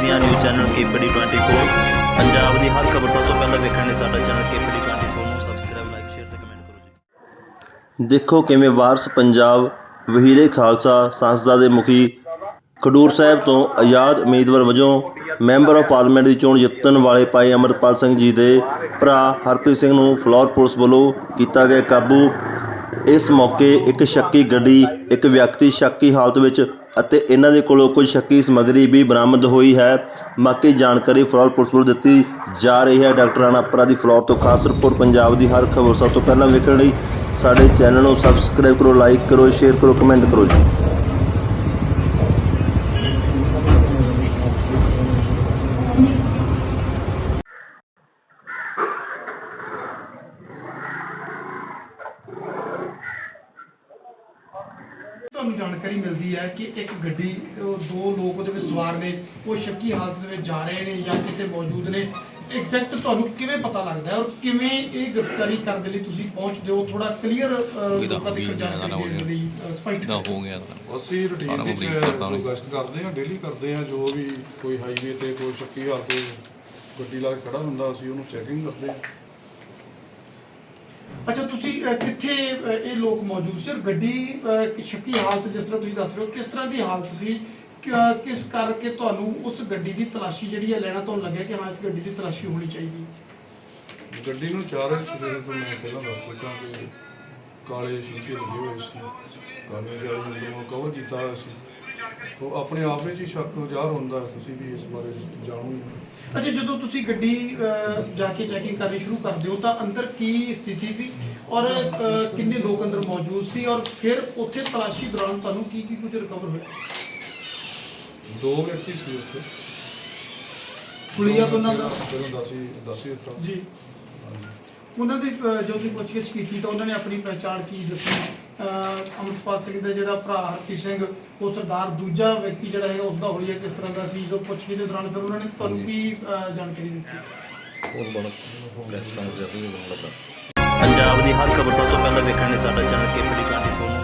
ਪੰਜਾਬ ਦੀਆਂ news channel KPD 24 Punjab ਦੀ ਹਰ ਖਬਰ ਸਭ ਤੋਂ ਪਹਿਲਾਂ ਵੇਖਣ ਲਈ ਸਾਡਾ ਚੈਨਲ ਕੇਪੀਡੀ 24 ਨੂੰ ਸਬਸਕ੍ਰਾਈਬ ਲਾਈਕ ਸ਼ੇਅਰ ਤੇ ਕਮੈਂਟ ਕਰੋ ਜੀ। ਦੇਖੋ ਕਿਵੇਂ ਵਾਰਸ ਪੰਜਾਬ, ਵਹੀਰੇ ਖਾਲਸਾ, ਸੰਸਦਾ ਦੇ ਮੁਖੀ ਖਡੂਰ ਸਾਹਿਬ ਤੋਂ ਆਜ਼ਾਦ ਉਮੀਦਵਾਰ ਵਜੋਂ ਮੈਂਬਰ ਆਫ ਪਾਰਲੀਮੈਂਟ ਦੀ ਚੋਣ ਜਿੱਤਣ ਵਾਲੇ ਭਾਈ ਅਮਰਪਾਲ ਸਿੰਘ ਜੀ ਦੇ ਭਰਾ ਹਰਪ੍ਰੀਤ ਸਿੰਘ ਨੂੰ ਫਲੋਰ ਪੁਲਿਸ ਵੱਲੋਂ ਕੀਤਾ ਗਿਆ ਕਾਬੂ। ਇਸ ਮੌਕੇ ਇੱਕ ਸ਼ੱਕੀ ਗੱਡੀ, ਇੱਕ ਵਿਅਕਤੀ ਸ਼ੱਕੀ ਹਾਲਤ ਵਿੱਚ ਅਤੇ ਇਹਨਾਂ ਦੇ ਕੋਲੋਂ ਕੁਝ ਸ਼ੱਕੀ ਸਮੱਗਰੀ ਵੀ ਬਰਾਮਦ ਹੋਈ ਹੈ। ਬਾਕੀ ਜਾਣਕਾਰੀ ਫਲੋਰ ਪੁਲਿਸ ਵੱਲੋਂ ਦਿੱਤੀ ਜਾ ਰਹੀ ਹੈ। ਡਾਕਟਰ ਰਾਣਾ ਅਪਰਾ ਦੀ ਫਲੋਰ ਤੋਂ ਖਾਸ ਰਿਪੋਰਟ ਪੰਜਾਬ ਦੀ ਹਰ ਖਬਰ ਸਭ ਤੋਂ ਪਹਿਲਾਂ ਵੇਖਣ ਲਈ ਸਾਡੇ ਚੈਨਲ ਨੂੰ ਸਬਸਕ੍ਰਾਈਬ ਕਰੋ, ਲਾਈਕ ਕਰੋ, ਸ਼ੇਅਰ ਕਰੋ, ਕਮੈਂਟ ਕਰੋ ਜੀ। ਤੁਹਾਨੂੰ ਜਾਣਕਾਰੀ ਮਿਲਦੀ ਹੈ ਕਿ ਇੱਕ ਗੱਡੀ ਉਹ ਦੋ ਲੋਕ ਉਹਦੇ ਵਿੱਚ ਸਵਾਰ ਨੇ ਉਹ ਸ਼ੱਕੀ ਹਾਲਤ ਦੇ ਵਿੱਚ ਜਾ ਰਹੇ ਨੇ ਜਾਂ ਕਿਤੇ ਮੌਜੂਦ ਨੇ। ਐਗਜ਼ੈਕਟ ਤੁਹਾਨੂੰ ਕਿਵੇਂ ਪਤਾ ਲੱਗਦਾ ਹੈ ਔਰ ਕਿਵੇਂ ਇਹ ਗ੍ਰਿਫਤਾਰੀ ਕਰਨ ਦੇ ਲਈ ਤੁਸੀਂ ਪਹੁੰਚਦੇ ਹੋ? ਥੋੜਾ ਕਲੀਅਰ ਲੋਕਾਂ ਤੱਕ ਹੋ ਗਿਆ, ਜਾਣਕਾਰੀ ਦੇਣ ਦੇ ਲਈ ਸਪਸ਼ਟ ਦਾ ਹੋ ਗਿਆ ਅਸੀਂ ਰੂਟੀਨ ਵਿੱਚ। ਗਸ਼ਤ ਕਰਦੇ ਹਾਂ ਡੇਲੀ ਕਰਦੇ ਹਾਂ ਜੋ ਵੀ ਕੋਈ ਹਾਈਵੇ ਤੇ ਕੋਈ ਸ਼ੱਕੀ ਹਾਲਤ ਗੱਡੀ ਲਾ ਕੇ ਖੜਾ ਹੁੰਦਾ ਅਸੀਂ ਉਹਨੂੰ ਚੈਕਿੰਗ ਕਰਦੇ ਹਾਂ। ਅੱਛਾ ਤੁਸੀਂ ਅ, ਕਿੱਥੇ ਅ, ਇਹ ਲੋਕ ਮੌਜੂਦ ਸੀ ਔਰ ਗੱਡੀ ਅ, ਕਿ ਸ਼ੱਕੀ ਹਾਲਤ ਜਿਸ ਤਰ੍ਹਾਂ ਤੁਸੀਂ ਦੱਸ ਰਹੇ ਹੋ ਕਿਸ ਤਰ੍ਹਾਂ ਦੀ ਹਾਲਤ ਸੀ? ਕਿ- ਅ, ਕਿਸ ਕਰਕੇ ਤੁਹਾਨੂੰ ਉਸ ਗੱਡੀ ਦੀ ਤਲਾਸ਼ੀ ਜਿਹੜੀ ਹੈ ਲੈਣਾ ਤੁਹਾਨੂੰ ਲੱਗਿਆ ਕਿ ਹਾਂ ਇਸ ਗੱਡੀ ਦੀ ਤਲਾਸ਼ੀ ਹੋਣੀ ਚਾਹੀਦੀ? ਹੈ ਗੱਡੀ ਨੂੰ ਚਾਰ ਐਕਸੀਡੈਂਟ ਤੋਂ ਮੈਂ ਪਹਿਲਾਂ ਦੱਸ ਚੁੱਕਾ ਕਿ ਕਾਲੇ ਸ਼ੀਸ਼ੇ ਲੱਗੇ ਹੋਏ ਸੀ। ਕਾਲੇ ਜਾਲੀ ਹੁੰਦੇ ਉਹ ਕਵਰ ਕੀਤਾ ਹੋਇਆ ਸੀ। ਉਹ ਆਪਣੇ ਆਪ ਵਿੱਚ ਹੀ ਸ਼ੱਕ ਜ਼ਾਹਰ ਹੁੰਦਾ ਤੁਸੀਂ ਵੀ ਇਸ ਬਾਰੇ ਜਾਣੋ ਹੀ ਹੋ। ਅੱਛਾ ਜਦੋਂ ਤੁਸੀਂ ਗੱਡੀ ਜਾ ਕੇ ਚੈਕਿੰਗ ਕਰਨੀ ਸ਼ੁਰੂ ਕਰਦੇ ਹੋ ਤਾਂ ਅੰਦਰ ਕੀ ਸਥਿਤੀ ਸੀ? ਔਰ ਕਿੰਨੇ ਲੋਕ ਅੰਦਰ ਮੌਜੂਦ ਸੀ? ਔਰ ਫਿਰ ਉੱਥੇ ਤਲਾਸ਼ੀ ਦੌਰਾਨ ਤੁਹਾਨੂੰ ਕੀ ਕੀ ਕੁਝ ਰਿਕਵਰ ਹੋਇਆ? ਦੋ ਵਿਅਕਤੀ ਸੀ ਉੱਥੇ। ਪੁਲੀਆ ਤੋਂ ਉਹਨਾਂ ਦਾ? ਪਹਿਲਾਂ ਦੱਸ ਦੱਸ ਦਿੱਤਾ ਜੀ। ਹਾਂਜੀ। ਉਹਨਾਂ ਦੀ ਅ, ਜਦੋਂ ਤੁਸੀਂ ਪੁੱਛਗਿੱਛ ਕੀਤੀ ਤਾਂ ਉਹਨਾਂ ਨੇ ਆਪਣੀ ਪਹਿਚਾਣ ਕੀ ਦੱਸੀ? ਅ, ਅੰਮ੍ਰਿਤਪਾਲ ਸਿੰਘ ਦਾ ਜਿਹੜਾ ਭਰਾ ਹਰਪ੍ਰੀਤ ਸਿੰਘ ਉਹ ਸਰਦਾਰ ਦੂਜਾ ਵਿਅਕਤੀ ਜਿਹੜਾ ਹੈ ਉਸ ਦਾ ਹੋਲੀਆ ਕਿਸ ਤਰ੍ਹਾਂ ਦਾ ਸੀ ਜੋ ਪੁੱਛਗਿੱਛ ਦੇ ਦੌਰਾਨ ਫਿਰ ਉਹਨਾਂ ਨੇ ਤੁਹਾਨੂੰ ਕੀ ਜਾਣਕਾਰੀ ਦਿੱਤੀ? ਪੰਜਾਬ ਦੀ ਹਰ ਖਬਰ ਸਭ ਤੋਂ ਪਹਿਲਾਂ ਵੇਖਣ ਲਈ ਸਾਡਾ ਚੈਨਲ ਕੇਪੀਡੀ 24